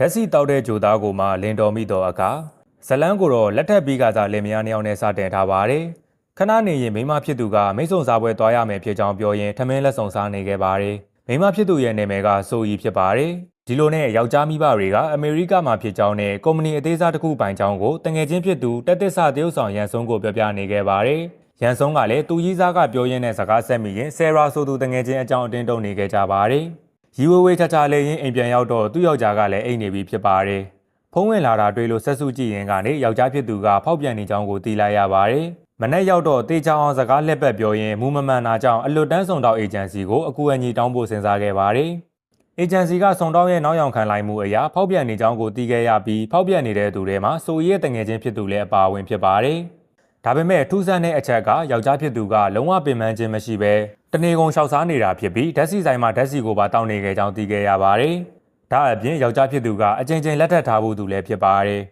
ဓာတ်စီတောက်တဲ့ဂျိုသားကိုမှလင်တော်မိတော်အခါဇလန်းကိုတော့လက်ထပ်ပြီးကစားလင်မယားနှစ်ယောက်နဲ့စတင်ထားပါတယ်ခဏနေရင်မိမဖြစ်သူကမိတ်ဆုံစားပွဲသွားရမယ်ဖြစ်ကြောင်းပြောရင်ထမင်းလက်ဆောင်စားနေခဲ့ပါတယ်မိမဖြစ်သူရဲ့နာမည်ကဆိုအီဖြစ်ပါတယ်ဒီလိုနဲ့ယောက်ျားမိဘတွေကအမေရိကမှာဖြစ်ကြောင်းနဲ့ကုမ္ပဏီအသေးစားတစ်ခုပိုင်ကြောင်းကိုတငယ်ချင်းဖြစ်သူတက်တက်ဆတရုတ်ဆောင်ရန်ဆုံးကိုပြောပြနေခဲ့ပါတယ်ရန်ဆုံးကလည်းသူကြီးစားကပြောရင်းနဲ့စကားဆက်မိရင်ဆယ်ရာဆိုသူတငယ်ချင်းအကြောင်းအတင်းတုံနေခဲ့ကြပါတယ် ရီဝေဝေချာချာလေးရင်အိမ်ပြန်ရောက်တော့သူ့ယောက်ျားကလည်းအိမ်နေပြီဖြစ်ပါတယ်ဖုံးဝင်လာတာတွေ့လို့ဆက်စုကြည့်ရင်ကနေယောက်ျားဖြစ်သူကဖောက်ပြန်နေကြောင်းကိုသိလိုက်ရပါတယ်မနေ့ရောက်တော့တေချောင်းအောင်စကားလှည့်ပတ်ပြောရင်မူမမှန်တာကြောင့်အလွတ်တန်းဆောင်တောက်အေဂျင်စီကိုအကူအညီတောင်းဖို့စဉ်းစားခဲ့ပါတယ်အေဂျင်စီကဆောင်တောက်ရဲ့နောက်ယောင်ခံလိုက်မှုအရာဖောက်ပြန်နေကြောင်းကိုသိခဲ့ရပြီးဖောက်ပြန်နေတဲ့သူတွေမှာဆိုရီရဲ့တငယ်ချင်းဖြစ်သူလည်းအပါအဝင်ဖြစ်ပါတယ်ဒါပေမဲ့ထူးဆန်းတဲ့အချက်ကယောက်ျားဖြစ်သူကလုံးဝပင်ပန်းခြင်းမရှိဘဲ တနေကုန်လျှောက်စားနေတာဖြစ်ပြီးဓာတ်စီဆိုင်မှာဓာတ်စီကိုပါတောင်းနေခဲ့ကြောင်းသိခဲ့ရပါတယ်ဒါအပြင်ယောက်ျားဖြစ်သူကအကြိမ်ကြိမ်လက်ထပ်ထားဖို့သူလည်းဖြစ်ပါတယ်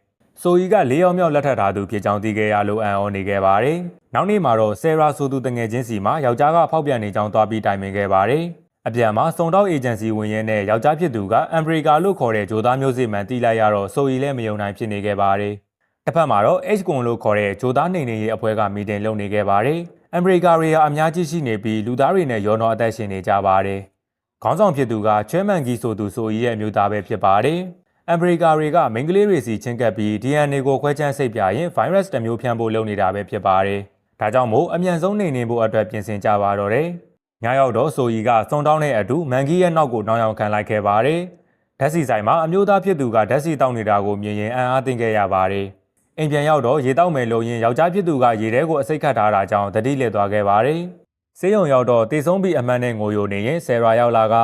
ဆိုရီက၄ယောက်မြောက်လက်ထပ်ထားသူဖြစ်ကြောင်းသိခဲ့ရလို့အံ့ဩနေခဲ့ပါတယ်နောက်နေ့မှာတော့ဆယ်ရာဆိုသူတငယ်ချင်းစီမှာယောက်ျားကဖောက်ပြန်နေကြောင်းသွားပြီးတိုင်ပင်ခဲ့ပါတယ်အပြန်မှာစုံတော့အေဂျင်စီဝင်ရဲနဲ့ယောက်ျားဖြစ်သူကအမ်ဘရီကာလို့ခေါ်တဲ့ဂျိုသားမျိုးစေ့မှန်တီးလိုက်ရတော့ဆိုရီလည်းမယုံနိုင်ဖြစ်နေခဲ့ပါတယ်တစ်ဖက်မှာတော့ H ကွန်လို့ခေါ်တဲ့ဂျိုသားနေနေရေးအဖွဲ့ကမီတင်လုပ်နေခဲ့ပါတယ် အမေရိကတွေကအများကြီးရှိနေပြီးလူသားတွေနဲ့ရောတော့အသက်ရှင်နေကြပါတယ်။ခေါင်းဆောင်ဖြစ်သူကချွဲမန်ဂီဆိုသူဆိုကြီးရဲ့အမျိုးသားပဲဖြစ်ပါတယ်။အမေရိကတွေကမိန်းကလေးတွေစီချင်းကပ်ပြီး DNA ကိုခွဲခြမ်းစိတ်ပြရင် virus တစ်မျိုးဖြန့်ဖို့လုပ်နေတာပဲဖြစ်ပါတယ်။ဒါကြောင့်မို့အမြန်ဆုံးနေနေဖို့အတွက်ပြင်ဆင်ကြပါတော့တယ်။ညရောက်တော့ဆိုကြီးကစုံတောင်းတဲ့အတူမန်ဂီရဲ့နောက်ကိုနောင်ယောင်ခံလိုက်ခဲ့ပါတယ်။ဓာတ်စီဆိုင်မှာအမျိုးသားဖြစ်သူကဓာတ်စီတောင်းနေတာကိုမြင်ရင်အံ့အားသင့်ခဲ့ရပါတယ်။ အိမ်ပြန်ရောက်တော့ရေတောက်မယ်လို့ရင်ယောက်ျားဖြစ်သူကရေထဲကိုအစိတ်ခတ်ထားတာကြောင့်တတိလက်သွားခဲ့ပါတယ်။ဆေးရုံရောက်တော့တေဆုံးပြီးအမှန်နဲ့ငိုယိုနေရင်ဆယ်ရာရောက်လာက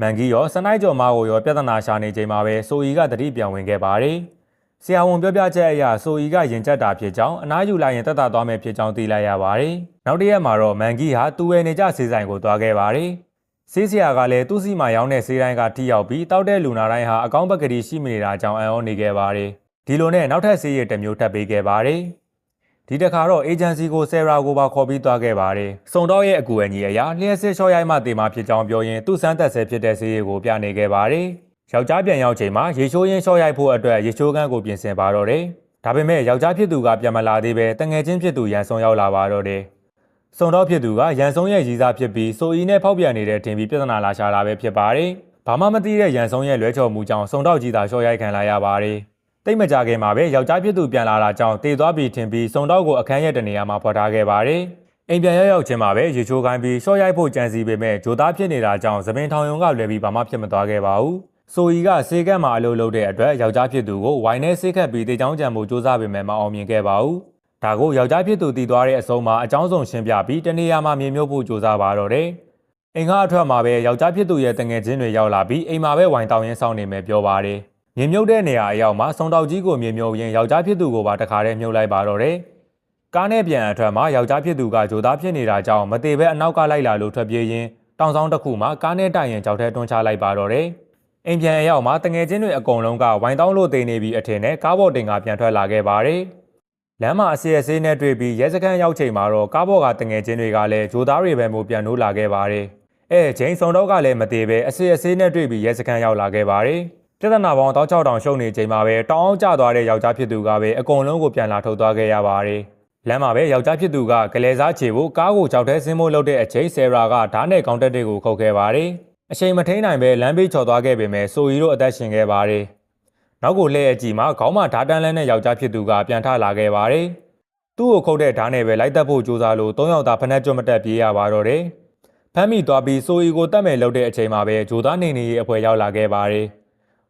မန်ဂီရောစနိုက်ကျော်မကိုရောပြဿနာရှာနေချိန်မှာပဲဆိုအီကတတိပြန်ဝင်ခဲ့ပါတယ်။ဆရာဝန်ပြောပြချက်အရဆိုအီကရင်ကျက်တာဖြစ်ကြောင်းအနားယူလိုက်ရင်တက်တာသွားမယ်ဖြစ်ကြောင်းသိလိုက်ရပါတယ်။နောက်တစ်ရက်မှာတော့မန်ဂီဟာသူ့ဝယ်နေကြဆေးဆိုင်ကိုသွားခဲ့ပါတယ်။ဆေးဆရာကလည်းသူ့စီမှာရောင်းတဲ့ဆေးတိုင်းကထိရောက်ပြီးတောက်တဲ့လူနာတိုင်းဟာအကောင့်ပကတိရှိမနေတာကြောင့်အံ့ဩနေခဲ့ပါတယ်။ ဒီလိုနဲ့နောက်ထပ်ဆေးရည်တစ်မျိုးထပ်ပေးခဲ့ပါတယ်။ဒီတစ်ခါတော့အေဂျင်စီကိုဆယ်ရာကိုပါခေါ်ပြီးသွားခဲ့ပါတယ်။စုံတော့ရဲ့အကူအညီအရာလျှက်စစ်လျှော့ရိုက်မှတေမာဖြစ်ကြောင်းပြောရင်သူ့စမ်းသက်ဆဲဖြစ်တဲ့ဆေးရည်ကိုပြနေခဲ့ပါတယ်။ယောက်ျားပြန်ရောက်ချိန်မှာရေချိုးရင်းလျှော့ရိုက်ဖို့အတွက်ရေချိုးကန်းကိုပြင်ဆင်ပါတော့တယ်။ဒါပေမဲ့ယောက်ျားဖြစ်သူကပြန်မလာသေးပဲတငယ်ချင်းဖြစ်သူရန်ဆုံးရောက်လာပါတော့တယ်။စုံတော့ဖြစ်သူကရန်ဆုံးရဲ့ရည်စားဖြစ်ပြီးဆိုအီနဲ့ဖောက်ပြန်နေတဲ့တင်ပြီးပြဿနာလာရှာတာပဲဖြစ်ပါတယ်။ဘာမှမသိတဲ့ရန်ဆုံးရဲ့လွဲချော်မှုကြောင့်စုံတော့ကြီးသာလျှော့ရိုက်ခံလာရပါတယ်။ တိတ်မကြခင်မှာပဲယောက်ျားဖြစ်သူပြန်လာတာကြောင့်တေသွားပြီးထင်ပြီးစုံတော့ကိုအခန်းရဲ့တနေရာမှာဖွက်ထားခဲ့ပါတယ်။အိမ်ပြန်ရောက်ရောက်ချင်းမှာပဲရေချိုးခိုင်းပြီးရှော့ရိုက်ဖို့ကြံစီပေမဲ့ဂျိုသားဖြစ်နေတာကြောင့်သပင်ထောင်ယုံကလွယ်ပြီးဘာမှဖြစ်မသွားခဲ့ပါဘူး။ဆိုအီကစေကတ်မှာအလုပ်လုပ်တဲ့အတွက်ယောက်ျားဖြစ်သူကိုဝိုင်းနဲ့ဆေးခတ်ပြီးတေချောင်းကြံမှုစူးစမ်းပေမဲ့မအောင်မြင်ခဲ့ပါဘူး။ဒါကိုယောက်ျားဖြစ်သူတည်သွားတဲ့အဆုံးမှာအကြောင်းစုံရှင်းပြပြီးတနေရာမှာမြေမြုပ်ဖို့စူးစမ်းပါတော့တယ်။အိမ်ကအထွက်မှာပဲယောက်ျားဖြစ်သူရဲ့တငယ်ချင်းတွေရောက်လာပြီးအိမ်မှာပဲဝိုင်းတောင်းရင်းဆောင်နေမယ်ပြောပါတယ်။ မြေမြုပ်တဲ့နေရာအရောက်မှာစုံတောက်ကြီးကိုမြေမြုပ်ရင်ယောက်ျားဖြစ်သူကိုပါတခါတည်းမြုပ်လိုက်ပါတော့တယ်။ကားနဲ့ပြန်အထွက်မှာယောက်ျားဖြစ်သူကဂျိုသားဖြစ်နေတာကြောင့်မသေးပဲအနောက်ကလိုက်လာလို့ထွက်ပြေးရင်းတောင်ဆောင်တစ်ခုမှာကားနဲ့တိုက်ရင်ကြောက်ထဲတွန်းချလိုက်ပါတော့တယ်။အိမ်ပြန်အရောက်မှာတငယ်ချင်းတွေအကုန်လုံးကဝိုင်းတောင်းလို့တင်နေပြီးအထင်နဲ့ကားပေါ်တင်ကပြန်ထွက်လာခဲ့ပါတယ်။လမ်းမှာအစီအစေးနဲ့တွေ့ပြီးရဲစခန်းရောက်ချိန်မှာတော့ကားပေါ်ကတငယ်ချင်းတွေကလည်းဂျိုသားတွေပဲမို့ပြန်လို့လာခဲ့ပါတယ်။အဲဂျိန်စုံတော့ကလည်းမသေးပဲအစီအစေးနဲ့တွေ့ပြီးရဲစခန်းရောက်လာခဲ့ပါတယ်။ ပြဿနာပေါင်းတောက်ချောက်တောင်ရှုံနေချိန်မှာပဲတောင်းအောင်ကျသွားတဲ့ယောက်ျားဖြစ်သူကပဲအကုန်လုံးကိုပြန်လာထုတ်သွားခဲ့ရပါတယ်။လမ်းမှာပဲယောက်ျားဖြစ်သူကကလေးစားချေဖို့ကားကိုကြောက်ထဲဆင်းဖို့လုပ်တဲ့အချိန်ဆယ်ရာကဓာတ်နဲ့ကောင်တက်တွေကိုခုတ်ခဲ့ပါတယ်။အချိန်မထိန်နိုင်ပဲလမ်းဘေးချော်သွားခဲ့ပေမဲ့ဆိုရီတို့အသက်ရှင်ခဲ့ပါတယ်။နောက်ကိုလှည့်အကြည့်မှာခေါင်းမှာဓာတ်တန်းလန်းတဲ့ယောက်ျားဖြစ်သူကပြန်ထလာခဲ့ပါတယ်။သူ့ကိုခုတ်တဲ့ဓာတ်နဲ့ပဲလိုက်တက်ဖို့ကြိုးစားလို့၃ယောက်သာဖနက်ကျွတ်မတက်ပြေးရပါတော့တယ်။ဖမ်းမိသွားပြီးဆိုရီကိုတတ်မဲ့လုပ်တဲ့အချိန်မှာပဲဂျိုသားနေနေရေးအဖွဲရောက်လာခဲ့ပါတယ်။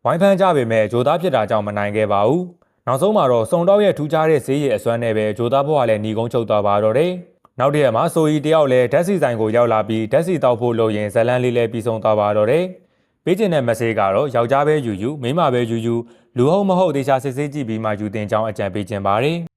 ဝိုင်းဖမ်းကြပေမဲ့ဂျိုသားဖြစ်တာကြောင့်မနိုင်ခဲ့ပါဘူး။နောက်ဆုံးမှာတော့စုံတော့ရဲ့ထူးခြားတဲ့ဈေးရည်အစွမ်းနဲ့ပဲဂျိုသားဘွားလည်းညီကုန်းချုပ်သွားပါတော့တယ်။နောက်တစ်ရက်မှာဆိုရီတယောက်လည်းဓာတ်စီဆိုင်ကိုရောက်လာပြီးဓာတ်စီတောက်ဖို့လုပ်ရင်ဇလန်းလေးလည်းပြီးဆုံးသွားပါတော့တယ်။ပေးချင်တဲ့မက်ဆေ့ကတော့ယောက်ျားပဲယူယူမိန်းမပဲယူယူလူဟုတ်မဟုတ်တေချာစစ်ဆေးကြည့်ပြီးမှယူတင်ကြောင်းအကြံပေးခြင်းပါတယ်